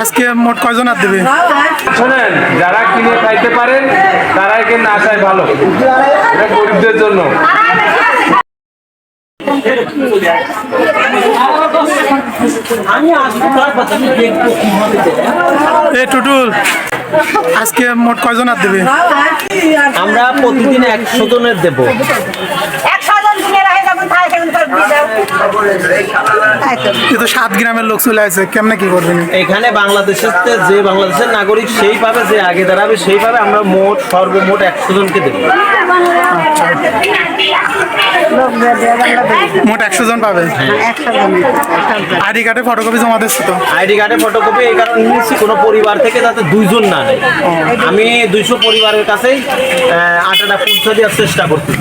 আজকে মোট কয়জন আর দেবে? শোনেন যারা কিনে খাইতে পারেন তারাই কিন্তু আশায় ভালো। গরিবদের জন্য। এ টুটুল আজকে মোট কয়জন আর দেবে? আমরা প্রতিদিন একশো জনের দেবো। একশো জন কিনে রাখে যখন খায় তখন তার দিয়ে দাও। তাই তো। সাত গ্রামের লোক চলে আসে কেমনে কি করবেন? এখানে বাংলাদেশের যে বাংলাদেশের নাগরিক সেই পাবে যে আগে দাঁড়াবে সেই পাবে আমরা মোট সর্বমোট একশো জনকে দেবো। মোট একশো জন পাবে? জন। আইডি কার্ডে ফটোকপি জমা দিচ্ছে তো? আইডি কার্ডে ফটোকপি এই কারণে নিয়েছি কোনো পরিবার থেকে যাতে দুইজন না নেয়। আমি দুইশো পরিবারের কাছেই আটাটা পৌঁছে দেওয়ার চেষ্টা করছি।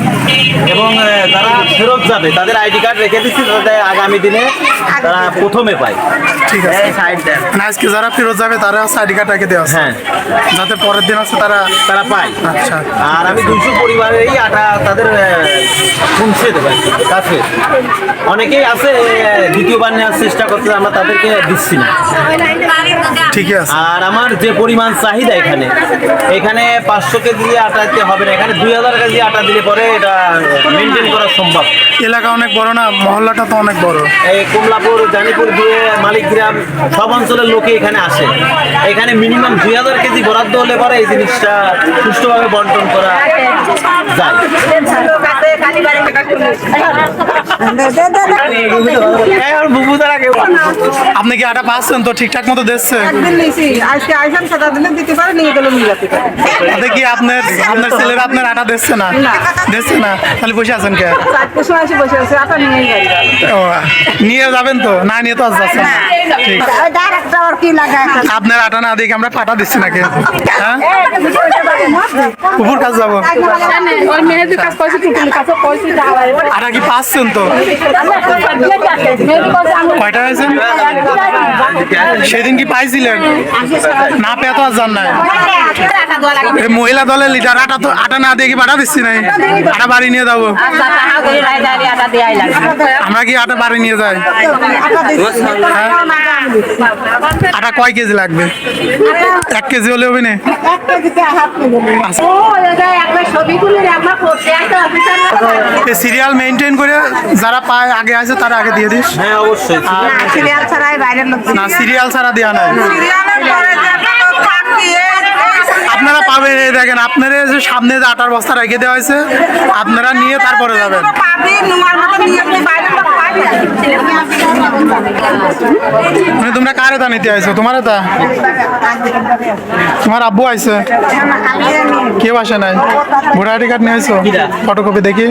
এবং যারা ফেরত যাবে তাদের আইডি কার্ড রেখে দিচ্ছি যাতে আগামী দিনে তারা প্রথমে পায়। ঠিক আছে। মানে আজকে যারা ফেরত যাবে তারা আইডি কার্ড রেখে দেওয়া আছে। হ্যাঁ। যাতে পরের দিন আছে তারা তারা পায়। আচ্ছা। আর আমি দুইশো পরিবারেরই আটা তাদের পৌঁছে দেবো। কাছে। অনেকেই আছে দ্বিতীয়বার নেওয়ার চেষ্টা করছে আমরা তাদেরকে দিচ্ছি না। ঠিকই আছে। আর আমার যে পরিমাণ চাহিদা এখানে এখানে পাঁচশো কেজি আটাতে হবে না। এখানে দুই হাজার কেজি আটা দিলে পরে এটা মেনটেন করা সম্ভব। এলাকা অনেক বড় না? মহল্লাটা তো অনেক বড়। এই কমলাপুর জানিপুর দিয়ে মালিকগ্রাম সব অঞ্চলের লোকে এখানে আসে। এখানে মিনিমাম দুই হাজার কেজি বরাদ্দ হলে পরে এই জিনিসটা সুষ্ঠুভাবে বন্টন করা যায়। আপনি কি আটা পাচ্ছেন? তো ঠিকঠাক মতো তাতে কি আপনার আপনার ছেলেরা আপনার আটা দিচ্ছে না? দিচ্ছে না? তাহলে বসে আছেন কে? নিয়ে যাবেন তো? না নিয়ে তো আজ যাচ্ছেন না। আপনার আটা না দিকে আমরা পাটা দিচ্ছি নাকি? কুকুর কাজ যাব। আটা কি পাচ্ছেন তো? কয়টা হয়েছে? সেদিন কি পাইছিলেন? না পেয়ে তো আর যান নাই। মহিলা দলের লিডার আটা তো আটা না দিয়ে কি পাঠা দিচ্ছি নাই? আটা বাড়ি নিয়ে যাব। আমরা কি আটা বাড়ি নিয়ে যাই? হ্যাঁ? আটা কয় কেজি লাগবে? এক কেজি হলে হবে না। সিরিয়াল মেনটেন করে যারা পায় আগে আছে তারা আগে দিয়ে দিস। হ্যাঁ অবশ্যই। সিরিয়াল ছাড়াই বাইরের লোক না সিরিয়াল ছাড়া দেওয়া নাই। সিরিয়ালের পরে আপনারা পাবেন, এই দেখেন, আপনারা যে সামনে যে আটার বস্তা রেখে দেওয়া হয়েছে, আপনারা নিয়ে তারপরে যাবেন। মানে তোমরা কারে তা নিতে আইছো? তোমার তা? তোমার আব্বু আইছে? কেউ আসে নাই? ভোটার আইডি কার্ড নিয়ে আইছো? ফটোকপি দেখি?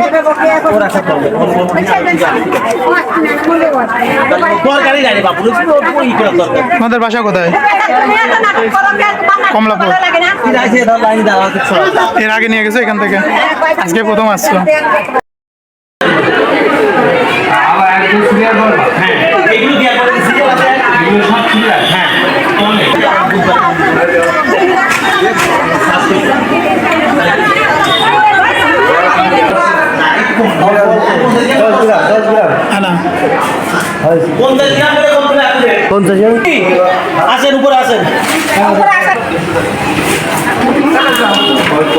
তোমাদের বাসা কোথায়? কমলাপুর। এর আগে নিয়ে গেছো এখান থেকে? আজকে প্রথম আসছো। আবার একজন সিরিয়াল বলবা হ্যাঁ এইগুলো দেওয়ার পরে সিরিয়াল আছে এগুলো সব সিরিয়াল হ্যাঁ হ্যাঁ না পঞ্চাশ আসেন উপরে আসেন।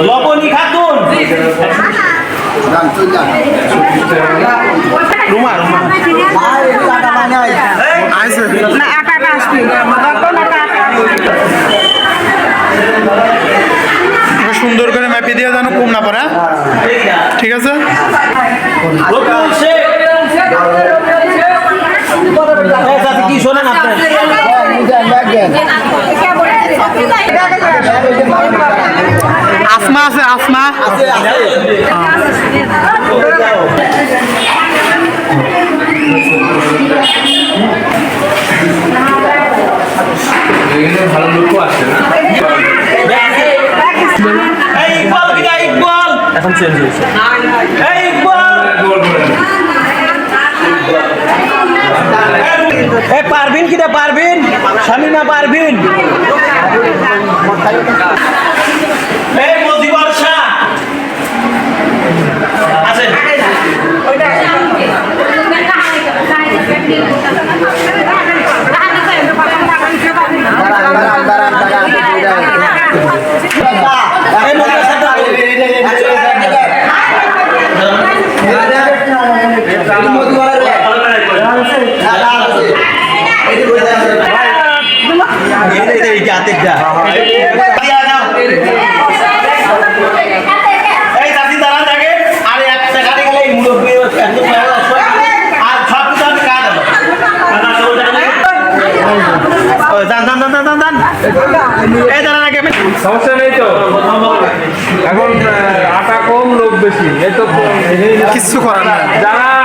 লবণী খাতুন। রুমা রুমা না একাটা আসবি দর্পণ একা একা এবার সুন্দর করে ম্যাপে দিয়ে যেন কম না পড়ে হ্যাঁ? ঠিক আছে রবিউল শেখ এই চাচি কি শোনেন আপনি আসমা আছে আসমা। আছে আছে ভালো আসে না ইকবাল এখন চেঞ্জ হয়েছে এ পারবিন কিটা পারবিন স্বামী না পারবিন Thank you. যান। এই দাঁড়ান আগে সমস্যা নেই তো এখন আটা কম লোক বেশি এই তো কিচ্ছু করার যারা